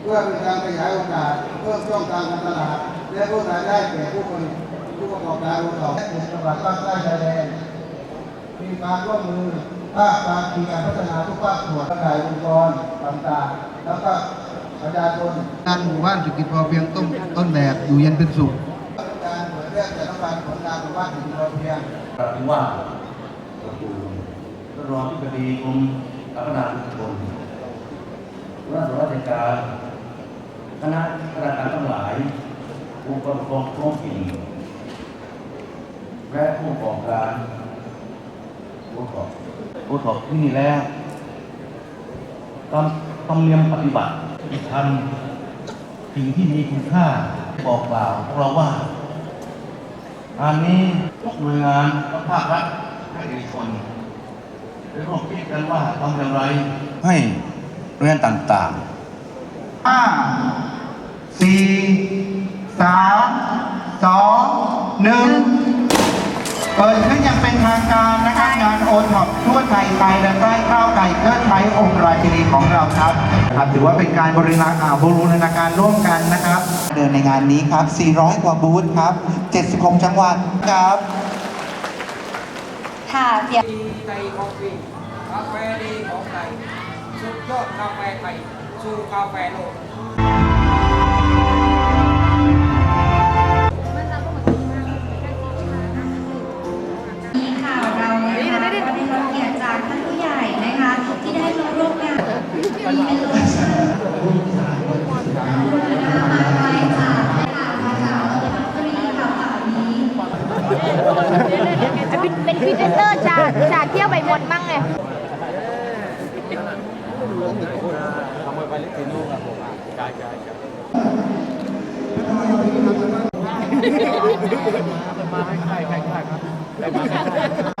เพื่อเป็นการขยายโอกาสเพิ่มช่องทางการตลาด และเพิ่มรายได้แก่ผู้คนผู้ประกอบการโอท็อปและกลุ่มจังหวัดภาคใต้ชายแดนมีการร่วมมือภาคการมีการพัฒนาทุกภาคส่วนกระจายองค์กรต่างๆ แล้วก็ประชาชนการหมู่บ้านเศรษฐกิจพอเพียงต้นต้นแบบอยู่เย็นเป็นสุขการเปิดเรื่องจะต้องการผลงานหมู่บ้านเศรษฐกิจพอเพียงปฏิว่าประตูท่านรองที่ปดีกรมพัฒนาชุมชน หัวหน้าส่วนราชการคณะข้าราชการทั้งหลายองค์กรปกครองท้องถิ่นและผู้ประกอบการโอท็อปโอท็อปที่นี่แล้วตามธรรมเนียมปฏิบัติที่ทำสิ่งที่มีคุณค่าบอกกล่าวพวกเราว่าอันนี้ทุกหน่วยงานทุกภาครัฐและเอกชนได้ร่วมคิดกันว่าทำอย่างไรให้ เรียนต่างๆห้าสี่สามสองหนึ่งเปิดขึ้นอย่างเป็นทางการนะครับงานโอท็อปทั่วไทยไทยและใกล้ข้าวไก่เกิดไทยองค์ราชินีของเราครับครับ ถือว่าเป็นการบริณาอ่าบรูรณาการร่วมกันนะครับ เดินในงานนี้ครับ 400 กว่าบูธครับ 76 จังหวัดครับค่ะเดี๋ยวดีในคอฟฟี่กาแฟดีของไทยสุ ดกาแฟไทยสู่กาแฟโลกนี้ค่ะเรานะคะก็ได้รับเกียรติจากท่านผู้ใหญ่นะคะที่ได้มร่วมงานมีเป็นโลกนะคะมาไก ลจากนะคะมาจากนนทบุรีค่ะฝั่งนี้เป็นพรีเซนเตอร์ชาชาเที่ยวไปหมดมั่งไงมาให้ใครใครใครครับ